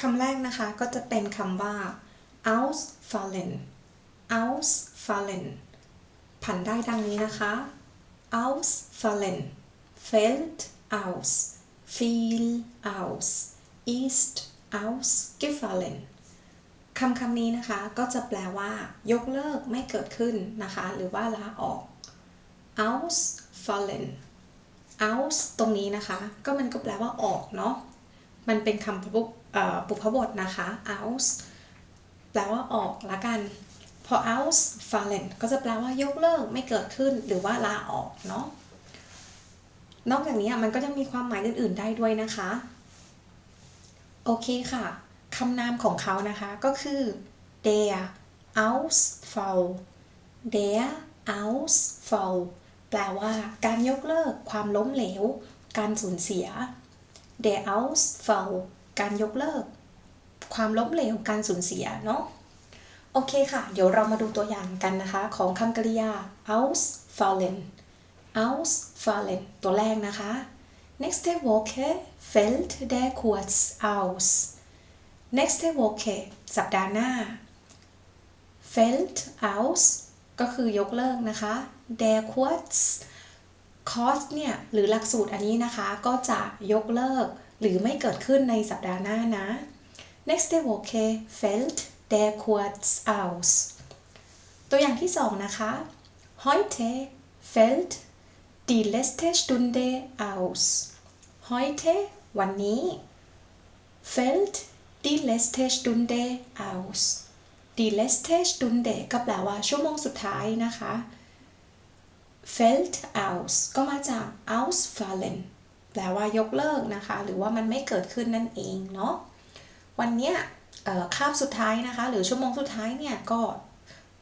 คำแรกนะคะก็จะเป็นคำว่า ausfallen ausfallen ผันได้ดังนี้นะคะ ausfallen fällt aus fiel aus ist ausgefallen คำคำนี้นะคะก็จะแปลว่า ยกเลิกไม่เกิดขึ้นนะคะ หรือว่าลาออก ausfallen aus ตรงนี้นะคะ ก็มันก็แปลว่าออกเนาะมันเป็นคำปุเอ่อ ปุพบทนะคะ aus แปลว่าออกละกัน พอ ausfallen ก็จะแปลว่ายกเลิกไม่เกิดขึ้นหรือว่าลาออกเนาะ นอกจากนี้มันก็ยังมีความหมายอื่น ๆ ได้ด้วยนะคะ โอเคค่ะคำนามของเขานะคะก็คือ der Ausfall der Ausfall แปลว่าการยกเลิกความล้มเหลว การสูญเสีย der Ausfall การยกเลิก ความล้มเหลวการสูญเสียเนาะโอเคค่ะ เดี๋ยวเรามาดูตัวอย่างกันนะคะ ของคำกริยา ausfallen ausfallen ตัวแรกนะคะ nächste Woche fällt der Kurs aus nächste Woche สัปดาห์หน้า fällt aus ก็คือยกเลิกนะคะ der Kurs course เนี่ย หรือหลักสูตรอันนี้นะคะ ก็จะยกเลิก หรือไม่เกิดขึ้นในสัปดาห์หน้านะ nächste Woche fällt der Kurs aus ตัวอย่างที่สองนะคะ heute fällt die letzte Stunde aus heute วันนี้ fällt die letzte Stunde aus die letzte Stunde ก็แปลว่าชั่วโมงสุดท้ายนะคะ fällt aus ก็มาจาก ausfallen แปลว่ายกเลิกนะคะ หรือว่ามันไม่เกิดขึ้นนั่นเองเนาะวันเนี้ยคาบสุดท้ายนะคะ หรือชั่วโมงสุดท้ายเนี่ยก็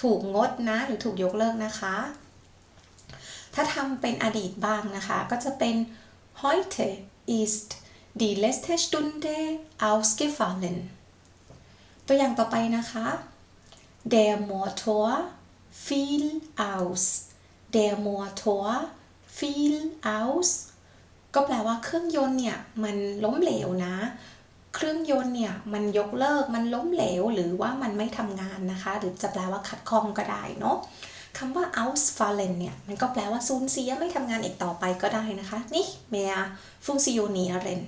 ถูกงดนะหรือถูกยกเลิกนะคะ ถ้าทำเป็นอดีตบ้างนะคะ ก็จะเป็น heute ist die letzte Stunde ausgefallen ตัวอย่างต่อไปนะคะ der Motor fiel aus der Motor fiel aus ก็แปลว่าเครื่องยนต์เนี่ยมันล้มเหลวนะ เครื่องยนต์เนี่ยมันยกเลิกมันล้มเหลว หรือว่ามันไม่ทำงานนะคะ หรือจะแปลว่าขัดข้องก็ได้เนาะคำว่า ausfallen เนี่ยมันก็แปลว่าสูญเสียไม่ทำงานอีกต่อไปก็ได้นะคะ นี่ mehr funktionieren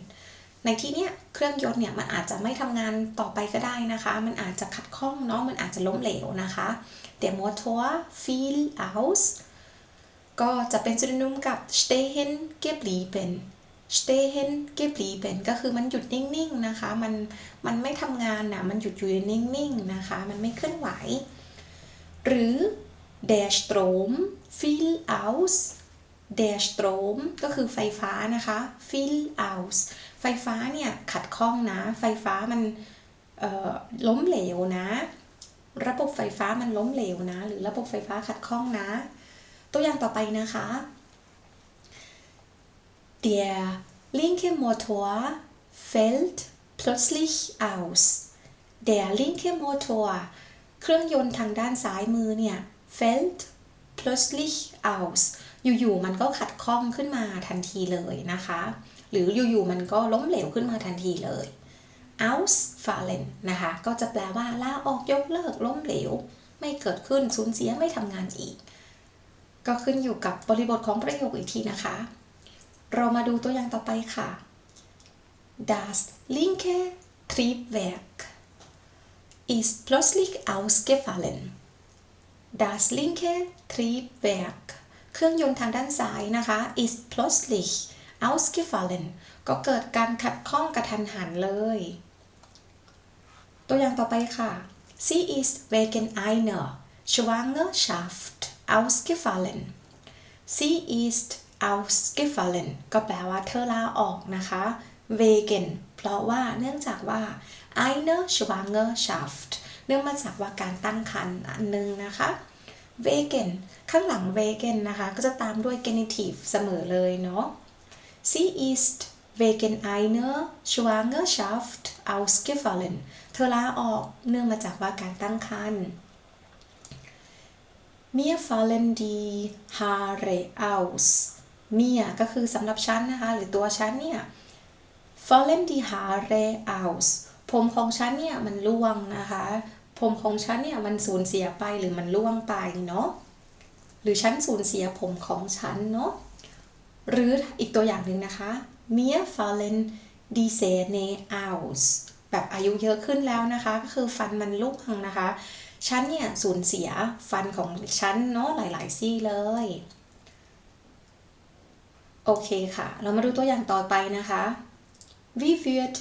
ในที่เนี้ยเครื่องยนต์เนี่ยมันอาจจะไม่ทำงานต่อไปก็ได้นะคะ มันอาจจะขัดข้องเนาะมันอาจจะล้มเหลวนะคะ der Motor fiel aus ก็จะเป็น synonym กับ stehen geblieben stehen geblieben ก็คือมันหยุดนิ่งๆนะคะ มันมันไม่ทำงานนะมันหยุดอยู่นิ่งๆนะคะ มันไม่เคลื่อนไหว หรือ der Strom fiel aus der Strom ก็คือไฟฟ้านะคะ fiel aus ไฟฟ้าเนี่ยขัดข้องนะ ไฟฟ้ามันล้มเหลวนะ ระบบไฟฟ้ามันล้มเหลวนะ หรือระบบไฟฟ้าขัดข้องนะ ตัวอย่างต่อไปนะคะ Der linke Motor fällt plötzlich aus. Der linke Motor เครื่องยนต์ทางด้านซ้ายมือเนี่ย fällt plötzlich aus อยู่ๆมันก็ขัดข้องขึ้นมาทันทีเลยนะคะ หรืออยู่ๆมันก็ล้มเหลวขึ้นมาทันทีเลย ausfallen นะคะ ก็จะแปลว่าลาออกยกเลิกล้มเหลว ไม่เกิดขึ้นสูญเสียไม่ทำงานอีก ก็ขึ้นอยู่กับบริบทของประโยคอีกทีนะคะ เรามาดูตัวอย่างต่อไปค่ะ Das linke Triebwerk ist plötzlich ausgefallen. Das linke Triebwerk เครื่องยนต์ทางด้านซ้ายนะคะ ist plötzlich ausgefallen ก็เกิดการขัดข้องกระทันหันเลย ตัวอย่างต่อไปค่ะ Sie ist wegen einer Schwangerschaft ausgefallen. Sie ist ausgefallen ก็แปลว่าเธอลาออกนะคะ wegen เพราะว่าเนื่องจากว่า eine Schwangerschaft เนื่องมาจากว่าการตั้งครรภ์อันหนึงนะคะ wegen ข้างหลัง wegen นะคะ ก็จะตามด้วย genitive เสมอเลยเนาะ Sie ist wegen einer Schwangerschaft ausgefallen เธอลาออกเนื่องมาจากว่าการตั้งครรภ์ Mir fallen die Haare aus mir ก็คือสำหรับฉันนะคะ หรือตัวฉันเนี่ย fallen die Haare aus ผมของฉันเนี่ยมันร่วงนะคะ ผมของฉันเนี่ยมันสูญเสียไปหรือมันร่วงไปเนาะ หรือฉันสูญเสียผมของฉันเนาะ หรืออีกตัวอย่างหนึ่งนะคะ mir fallen die Zähne aus แบบอายุเยอะขึ้นแล้วนะคะ ก็คือฟันมันร่วงนะคะ ฉันเนี่ยสูญเสียฟันของฉันเนาะหลาย ๆ ซี่เลย โอเคค่ะ เรามาดูตัวอย่างต่อไปนะคะ Wie wird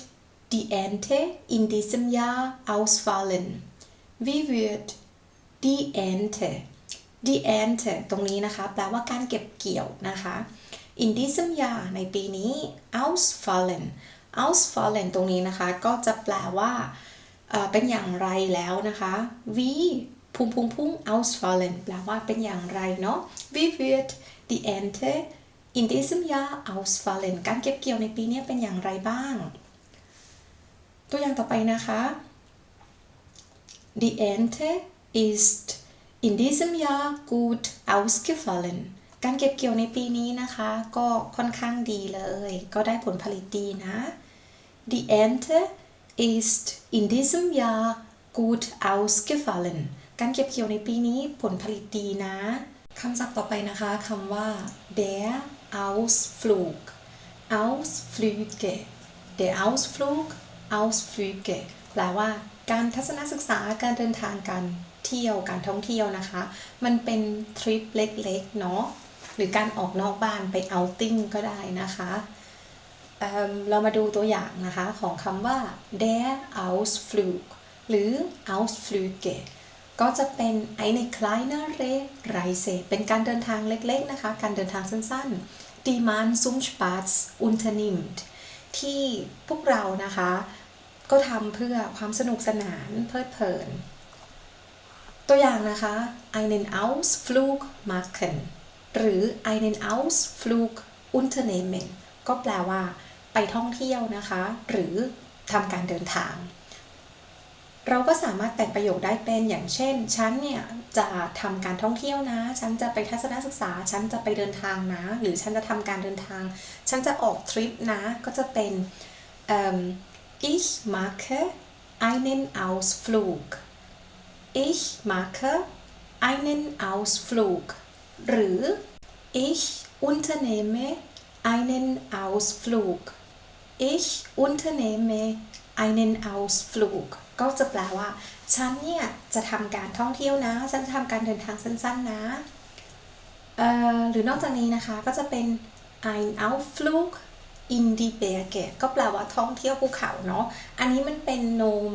die Ernte in diesem Jahr ausfallen? Wie wird die Ernte die Ernte ตรงนี้นะคะ แปลว่าการเก็บเกี่ยวนะคะ in diesem Jahr ในปีนี้ ausfallen ausfallen ตรงนี้นะคะ ก็จะแปลว่า เป็นอย่างไรแล้วนะคะ wie พุ่งพุ่งพุ่ง ausfallen แปลว่าเป็นอย่างไรเนาะ wie wird die Ernte in diesem Jahr ausfallen การเก็บเกี่ยวในปีนี้เป็นอย่างไรบ้าง ตัวอย่างต่อไปนะคะ Die Ernte ist in diesem Jahr gut ausgefallen การเก็บเกี่ยวในปีนี้นะคะ ก็ค่อนข้างดีเลย ก็ได้ผลผลิตดีนะ Die Ernte ist in diesem Jahr gut ausgefallen การเก็บเกี่ยวในปีนี้ผลผลิตดีนะคำศัพท์ต่อไปนะคะคำว่า der Ausflug Ausflüge der Ausflug Ausflüge แปลว่าการทัศนศึกษาการเดินทางการเที่ยวการท่องเที่ยวนะคะ มันเป็นทริปเล็กๆเนาะหรือการออกนอกบ้านไปเอาติ้งก็ได้นะคะ เรามาดูตัวอย่างนะคะของคำว่า der Ausflug หรือ Ausflüge ก็จะเป็น eine kleinere Reise เป็นการเดินทางเล็กๆนะคะ การเดินทางสั้นๆ die man zum Spaß unternimmt ที่พวกเรานะคะ ก็ทำเพื่อความสนุกสนานเพลิดเพลิน ตัวอย่างนะคะ einen Ausflug machen หรือ einen Ausflug unternehmen ก็แปลว่า ไปท่องเที่ยวนะคะ หรือทำการเดินทาง เราก็สามารถแต่งประโยคได้เป็นอย่างเช่น ฉันเนี่ยจะทำการท่องเที่ยวนะ ฉันจะไปทัศนศึกษา ฉันจะไปเดินทางนะ หรือฉันจะทำการเดินทาง ฉันจะออกทริปนะ ก็จะเป็น ich mache einen Ausflug ich mache einen Ausflug หรือ ich unternehme einen Ausflug ich unternehme einen Ausflug ก็จะแปลว่า ฉันเนี่ยจะทำการท่องเที่ยวนะ ฉันจะทำการเดินทางสั้นๆนะหรือนอกจากนี้นะคะก็จะเป็น ein Ausflug in die Berge ก็แปลว่าท่องเที่ยวภูเขาเนาะ อันนี้มันเป็นโนม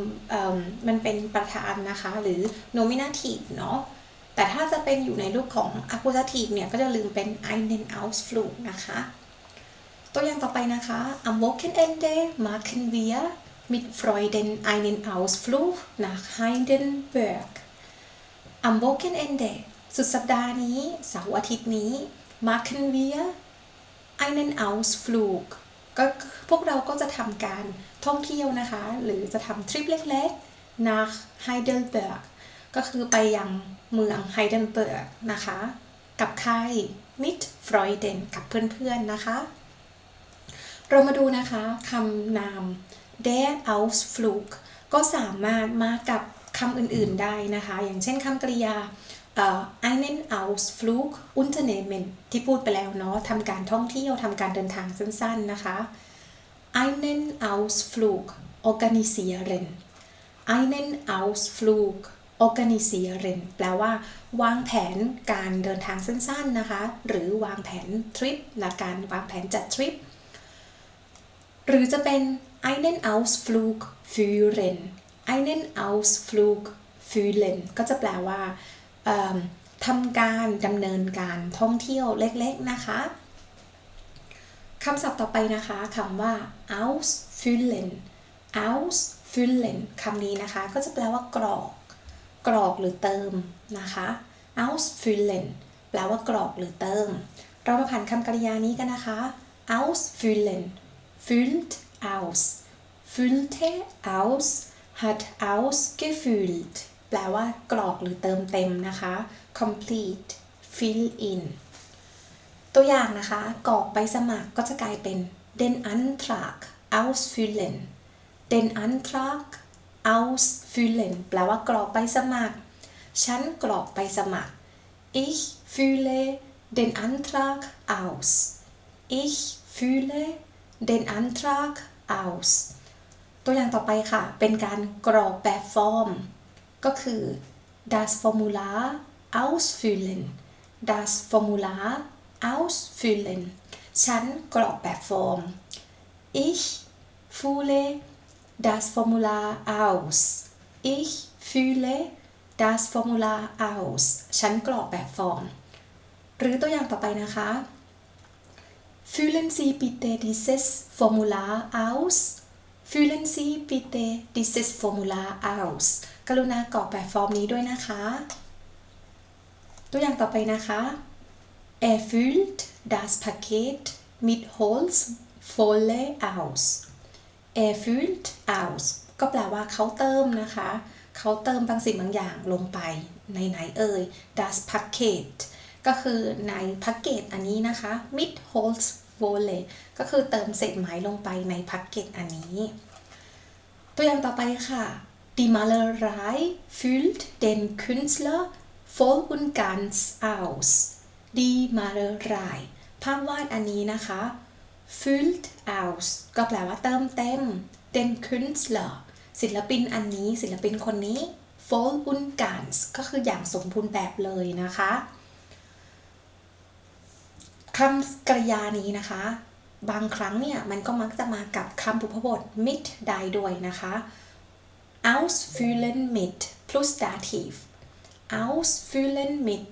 มันเป็นประธานนะคะ หรือ nominative เนาะ แต่ถ้าจะเป็นอยู่ในรูปของ accusative เนี่ย ก็จะลืมเป็น einen Ausflug นะคะ ตัวอย่างต่อไปนะคะ Am Wochenende machen wir mit Freuden einen Ausflug nach Heidelberg Am Wochenende สุดสัปดาห์นี้เสาร์อาทิตย์นี้ machen wir einen Ausflug ก็พวกเราก็จะทำการท่องเที่ยวนะคะ หรือจะทำทริปเล็กๆ nach Heidelberg ก็คือไปยังเมือง Heidelberg นะคะ กับใคร mit Freuden กับเพื่อนๆนะคะ เรามาดูนะคะคำนาม der Ausflug ก็สามารถมากับคำอื่นๆได้นะคะ อย่างเช่นคำกริยาเอ่อ einen Ausflug unternehmen ที่พูดไปแล้วเนาะทำการท่องเที่ยวทำการเดินทางสั้นๆนะคะ einen Ausflug organisieren einen Ausflug organisieren แปลว่า วางแผนการเดินทางสั้นๆนะคะ หรือวางแผนทริปและการวางแผนจัดทริป หรือจะเป็น einen Ausflug führen einen Ausflug führen ก็จะแปลว่าทำการดำเนินการท่องเที่ยวเล็กๆนะคะคำศัพท์ต่อไปนะคะคำว่า ausfüllen ausfüllen คำนี้นะคะ ก็จะแปลว่ากรอก กรอกหรือเติมนะคะ ausfüllen แปลว่ากรอกหรือเติม เรามาผ่านคำกริยานี้กันนะคะ ausfüllen füllt aus füllte aus hat ausgefüllt แปลว่ากรอกหรือเติมเต็มนะคะ complete fill in ตัวอย่างนะคะ กรอกใบสมัครก็จะกลายเป็น den Antrag ausfüllen den Antrag ausfüllen แปลว่ากรอกใบสมัคร ฉันกรอกใบสมัคร ich fülle den Antrag aus ich fülle den Antrag aus ตัวอย่างต่อไปค่ะ เป็นการกรอกแบบฟอร์ม ก็คือ das Formular ausfüllen das Formular ausfüllen ฉันกรอกแบบฟอร์ม ich fülle das Formular aus ich fülle das Formular aus ฉันกรอกแบบฟอร์ม หรือตัวอย่างต่อไปนะคะ Füllen Sie bitte dieses Formular aus Füllen Sie bitte dieses Formular aus กรุณากรอกแบบฟอร์มนี้ด้วยนะคะ ตัวอย่างต่อไปนะคะ Er füllt das Paket mit Holzfolie aus Er füllt aus ก็แปลว่าเขาเติมนะคะ เขาเติมบางสิ่งบางอย่างลงไปในไหนเอ่ย das Paket ก็คือในแพ็กเกจอันนี้นะคะ mit Holzfolie ก็คือเติมเศษไม้ลงไปในแพ็กเกจอันนี้ ตัวอย่างต่อไปค่ะ Die Malerei füllt den Künstler voll und ganz aus Die Malerei ภาพวาดอันนี้นะคะ füllt aus ก็แปลว่าเติมเต็ม den Künstler ศิลปินอันนี้ศิลปินคนนี้ voll und ganz ก็คืออย่างสมบูรณ์แบบเลยนะคะ คำกริยานี้นะคะ บางครั้งเนี่ยมันก็มักจะมากับคำบุพบท mit ได้ด้วยนะคะ ausfüllen mit plus dativ ausfüllen mit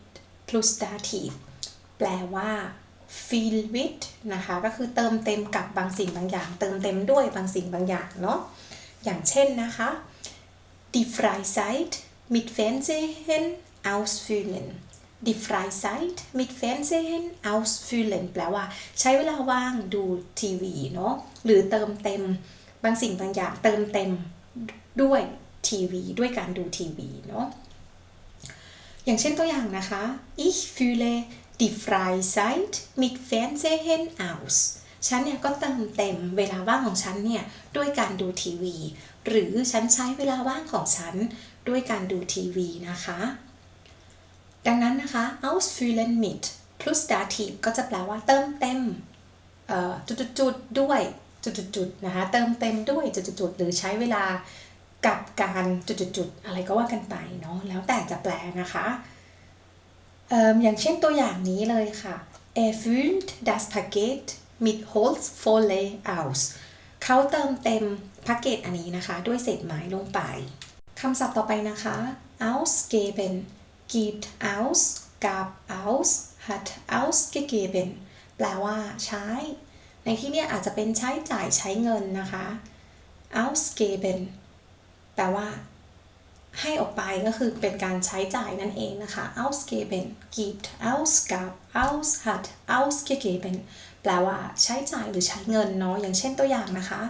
plus dativ แปลว่า fill with นะคะ ก็คือเติมเต็มกับบางสิ่งบางอย่าง เติมเต็มด้วยบางสิ่งบางอย่างเนาะอย่างเช่นนะคะ die Freizeit mit Fernsehen ausfüllen die Freizeit mit Fernsehen ausfüllen แปลว่าใช้เวลาว่างดูทีวีเนาะหรือเติมเต็มบางสิ่งบางอย่างเติมเต็มด้วยทีวีด้วยการดูทีวีเนาะอย่างเช่นตัวอย่างนะคะ ich fühle die Freizeit mit Fernsehen aus ฉันเนี่ยก็เติมเต็มเวลาว่างของฉันเนี่ยด้วยการดูทีวี หรือฉันใช้เวลาว่างของฉันด้วยการดูทีวีนะคะ ดังนั้นนะคะ ausfüllen mit plus dativ ก็จะแปลว่าเติมเต็มจุดๆด้วยจุดๆนะคะ เติมเต็มด้วยจุดๆหรือใช้เวลากับการจุดๆอะไรก็ว่ากันไปเนาะแล้วแต่จะแปลนะคะเอ่ออย่างเช่นตัวอย่างนี้เลยค่ะ er füllt das Paket mit Holzfolie aus เขาเติมเต็มแพ็กเกจอันนี้นะคะ ด้วยเศษไม้ลงไปคำศัพท์ต่อไปนะคะ ausgeben gibt aus gab aus hat ausgegeben แปลว่าใช้ ในที่นี้อาจจะเป็นใช้จ่ายใช้เงินนะคะ ausgeben แปลว่า ให้ออกไปก็คือเป็นการใช้จ่ายนั่นเองนะคะ ausgeben gibt aus gab aus hat ausgegeben แปลว่าใช้จ่ายหรือใช้เงินเนาะอย่างเช่นตัวอย่างนะคะ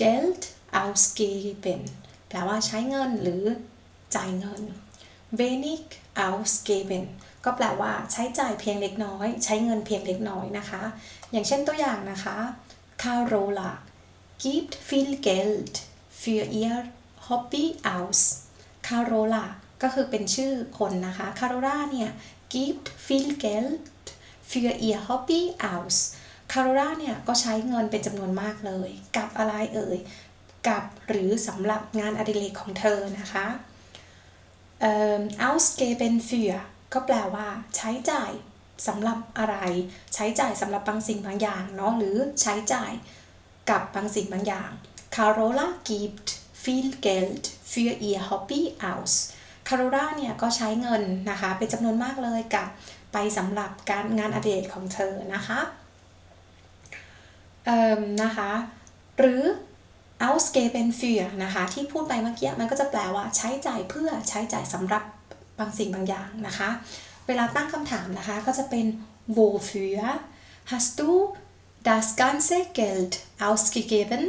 Geld ausgeben แปลว่าใช้เงินหรือจ่ายเงิน wenig ausgeben ก็แปลว่าใช้จ่ายเพียงเล็กน้อย ใช้เงินเพียงเล็กน้อยนะคะ อย่างเช่นตัวอย่างนะคะ Carola gibt viel Geld für ihr Hobby aus Carola ก็คือเป็นชื่อคนนะคะ Carola เนี่ย gibt viel Geld für ihr Hobby aus Carola เนี่ยก็ใช้เงินเป็นจำนวนมากเลย กับอะไรเอ่ย กับหรือสำหรับงานอดิเรกของเธอนะคะ ausgeben für ก็แปลว่าใช้จ่ายสำหรับอะไร ใช้จ่ายสำหรับบางสิ่งบางอย่างเนาะหรือใช้จ่ายกับบางสิ่งบางอย่าง Carola gibt viel Geld für ihr Hobby aus Carola เนี่ยก็ใช้เงินนะคะเป็นจำนวนมากเลยกับไปสำหรับการงานอดิเรกของเธอนะคะเอ่อนะคะ หรือ ausgeben für นะคะที่พูดไปเมื่อกี้มันก็จะแปลว่าใช้จ่ายเพื่อใช้จ่ายสำหรับบางสิ่งบางอย่างนะคะ เวลาตั้งคำถามนะคะก็จะเป็น wofür hast du das ganze Geld ausgegeben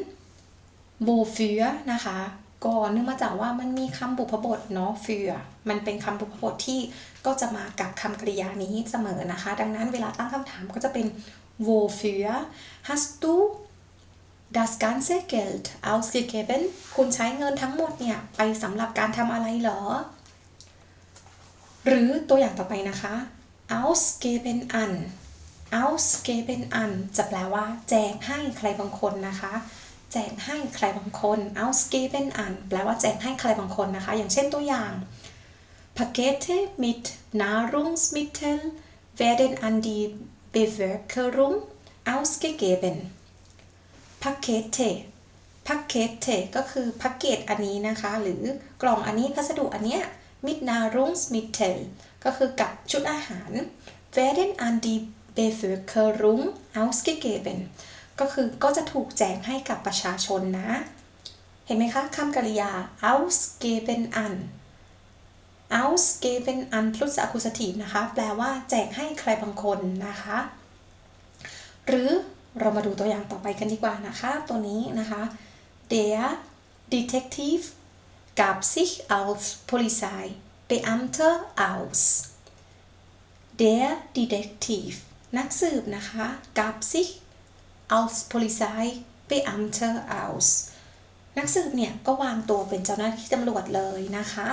wofür นะคะก็เนื่องมาจากว่ามันมีคำบุพบทเนาะ für มันเป็นคำบุพบทที่ก็จะมากับคำกริยานี้เสมอนะคะ ดังนั้นเวลาตั้งคำถามก็จะเป็น wofür hast du das ganze Geld ausgegeben คุณใช้เงินทั้งหมดเนี่ยไปสำหรับการทำอะไรเหรอ หรือตัวอย่างต่อไปนะคะ ausgeben an ausgeben an จะแปลว่า แจกให้ใครบางคนนะคะ แจกให้ใครบางคน ausgeben an แปลว่าแจกให้ใครบางคนนะคะ อย่างเช่นตัวอย่าง Pakete mit Nahrungsmitteln werden an die Bevölkerung ausgegeben Pakete Pakete ก็คือพ็กเกจอันนี้นะคะ หรือกล่องอันนี้พัสดุอันเนี้ย mit Nahrungsmittel ก็คือกับชุดอาหาร werden an die Bevölkerung ausgegeben ก็คือก็จะถูกแจกให้กับประชาชนนะ เห็นไหมคะคำกริยา ausgeben an ausgeben an plus accusative นะคะ แปลว่าแจกให้ใครบางคนนะคะ หรือ เรามาดูตัวอย่างต่อไปกันดีกว่านะคะ ตัวนี้นะคะ der Detektiv gab sich als Polizeibeamter aus der Detektiv นักสืบนะคะ gab sich als Polizeibeamter aus นักสืบเนี่ยก็วางตัวเป็นเจ้าหน้าที่ตำรวจเลยนะคะ